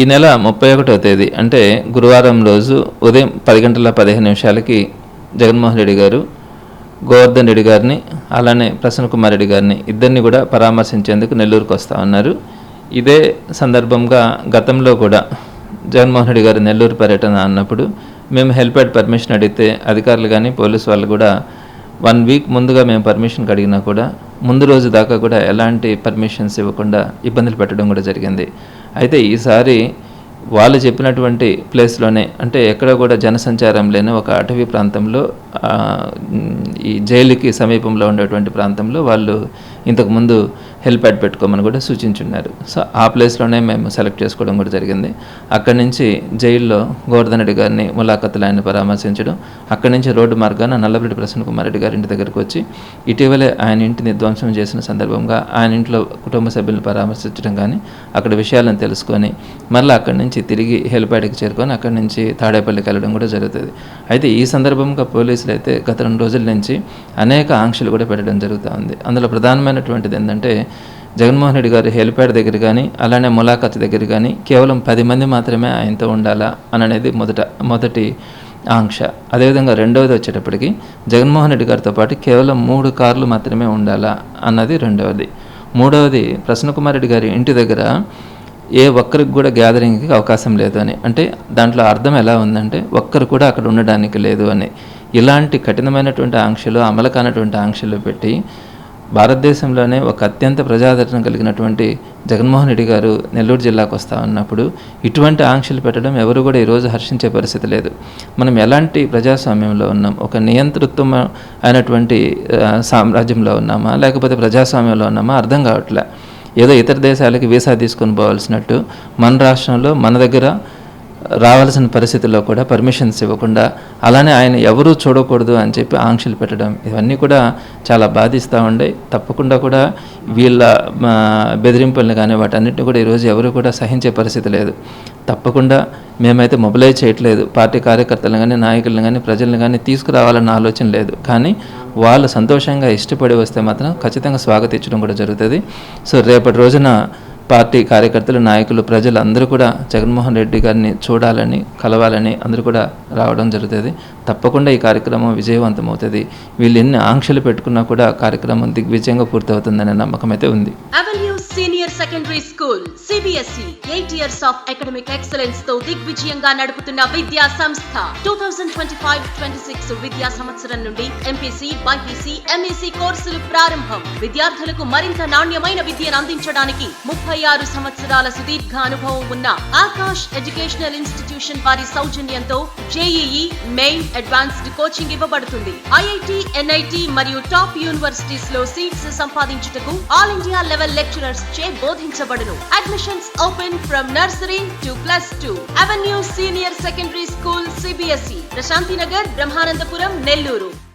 ఈ నెల ముప్పై ఒకటో తేదీ అంటే గురువారం రోజు ఉదయం పది గంటల పదిహేను నిమిషాలకి జగన్మోహన్ రెడ్డి గారు గోవర్ధన్ రెడ్డి గారిని అలానే ప్రసన్న కుమార్ రెడ్డి గారిని ఇద్దరిని కూడా పరామర్శించేందుకు నెల్లూరుకు వస్తా ఉన్నారు. ఇదే సందర్భంగా గతంలో కూడా జగన్మోహన్ రెడ్డి గారు నెల్లూరు పర్యటన అన్నప్పుడు మేము హెల్ప్యాడ్ పర్మిషన్ అడిగితే అధికారులు కానీ పోలీసు వాళ్ళు కూడా వన్ వీక్ ముందుగా మేము పర్మిషన్ అడిగినా కూడా ముందు రోజు దాకా కూడా ఎలాంటి పర్మిషన్స్ ఇవ్వకుండా ఇబ్బందులు పెట్టడం కూడా జరిగింది. అయితే ఈసారి వాళ్ళు చెప్పినటువంటి ప్లేస్లోనే అంటే ఎక్కడ కూడా జనసంచారం లేని ఒక అటవీ ప్రాంతంలో ఈ జైలుకి సమీపంలో ఉండేటువంటి ప్రాంతంలో వాళ్ళు ఇంతకుముందు హెల్ప్యాడ్ పెట్టుకోమని కూడా సూచించున్నారు. సో ఆ ప్లేస్లోనే మేము సెలెక్ట్ చేసుకోవడం కూడా జరిగింది. అక్కడి నుంచి జైల్లో గోవర్ధనరెడ్డి గారిని ములాఖతులు ఆయన పరామర్శించడం అక్కడి నుంచి రోడ్డు మార్గాన నల్లబరెడ్డి ప్రసన్న కుమార్ రెడ్డి గారి ఇంటి దగ్గరకు వచ్చి ఇటీవలే ఆయన ఇంటిని ధ్వంసం చేసిన సందర్భంగా ఆయన ఇంట్లో కుటుంబ సభ్యులను పరామర్శించడం కానీ అక్కడ విషయాలను తెలుసుకొని మళ్ళీ అక్కడి నుంచి తిరిగి హెల్ప్యాడ్కి చేరుకొని అక్కడి నుంచి తాడేపల్లికి వెళ్ళడం కూడా జరుగుతుంది. అయితే ఈ సందర్భంగా పోలీసులు అయితే గత రెండు రోజుల నుంచి అనేక ఆంక్షలు కూడా పెట్టడం జరుగుతూ ఉంది. అందులో ప్రధానమైనటువంటిది ఏంటంటే జగన్మోహన్ రెడ్డి గారు హెలిప్యాడ్ దగ్గర కానీ అలానే ములాఖత్ దగ్గర కానీ కేవలం పది మంది మాత్రమే ఆయనతో ఉండాలా అని అనేది మొదట మొదటి ఆంక్ష. అదేవిధంగా రెండవది వచ్చేటప్పటికి జగన్మోహన్ రెడ్డి గారితో పాటు కేవలం మూడు కార్లు మాత్రమే ఉండాలా అన్నది రెండవది. మూడవది ప్రసన్నకుమార్ రెడ్డి గారి ఇంటి దగ్గర ఏ ఒక్కరికి కూడా గ్యాదరింగ్కి అవకాశం లేదు అని. అంటే దాంట్లో అర్థం ఎలా ఉందంటే ఒక్కరు కూడా అక్కడ ఉండడానికి లేదు అని. ఇలాంటి కఠినమైనటువంటి ఆంక్షలు అమలు కానటువంటి ఆంక్షలు పెట్టి భారతదేశంలోనే ఒక అత్యంత ప్రజాదరణ కలిగినటువంటి జగన్మోహన్ రెడ్డి గారు నెల్లూరు జిల్లాకు వస్తా ఉన్నప్పుడు ఇటువంటి ఆంక్షలు పెట్టడం ఎవరు కూడా ఈరోజు హర్షించే పరిస్థితి లేదు. మనం ఎలాంటి ప్రజాస్వామ్యంలో ఉన్నాం? ఒక నియంతృత్వం అయినటువంటి సామ్రాజ్యంలో ఉన్నామా? లేకపోతే ప్రజాస్వామ్యంలో ఉన్నామా? అర్థం కావట్లే. ఏదో ఇతర దేశాలకి వీసా తీసుకొని పోవాల్సినట్టు మన రాష్ట్రంలో మన దగ్గర రావాల్సిన పరిస్థితుల్లో కూడా పర్మిషన్స్ ఇవ్వకుండా అలానే ఆయన ఎవరూ చూడకూడదు అని చెప్పి ఆంక్షలు పెట్టడం ఇవన్నీ కూడా చాలా బాధిస్తూ ఉండే. తప్పకుండా కూడా వీళ్ళ మా, బెదిరింపుల్ని కానీ వాటన్నిటిని కూడా ఈరోజు ఎవరు కూడా సహించే పరిస్థితి లేదు. తప్పకుండా మేమైతే మొబిలైజ్ చేయట్లేదు. పార్టీ కార్యకర్తలను కానీ నాయకులను కానీ ప్రజలను కానీ తీసుకురావాలన్న ఆలోచన లేదు. కానీ వాళ్ళు సంతోషంగా ఇష్టపడి వస్తే మాత్రం ఖచ్చితంగా స్వాగతించడం కూడా జరుగుతుంది. సో రేపటి రోజున పార్టీ కార్యకర్తలు నాయకులు ప్రజలు అందరూ కూడా జగన్మోహన్ రెడ్డి గారిని చూడాలని కలవాలని అందరూ కూడా రావడం జరుగుతుంది. తప్పకుండా ఈ కార్యక్రమం విజయవంతం అవుతుంది. వీళ్ళు ఎన్ని ఆంక్షలు పెట్టుకున్నా కూడా కార్యక్రమం దిగ్విజయంగా పూర్తవుతుందనే నమ్మకం అయితే ఉంది. Senior secondary school CBSE eight years of academic ఎక్సలెన్స్తో దిగ్విజయంగా నడుపుతున్న విద్యా సంస్థ. Two thousand twenty five twenty six విద్యా సంవత్సరం నుండి ఎంపీసీ బైపీసీ ఎంఈసీ కోర్సులు ప్రారంభం. విద్యార్థులకు మరింత నాణ్యమైన విద్యను అందించడానికి ముప్పై ఆరు సంవత్సరాల సుదీర్ఘ అనుభవం ఉన్న ఆకాష్ ఎడ్యుకేషనల్ ఇన్స్టిట్యూషన్ వారి సౌజన్యంతో జేఈఈ మెయిన్ అడ్వాన్స్డ్ కోచింగ్ ఇవ్వబడుతుంది. ఐఐటి ఎన్ఐటి మరియు టాప్ యూనివర్సిటీస్లో సీట్స్ సంపాదించుటకు ఆల్ ఇండియా లెవెల్ లెక్చరర్స్ చే బోధించబడును. Admissions open from nursery to plus two avenue senior secondary school CBSE Prashanti Nagar Brahmanandapuram Nellore.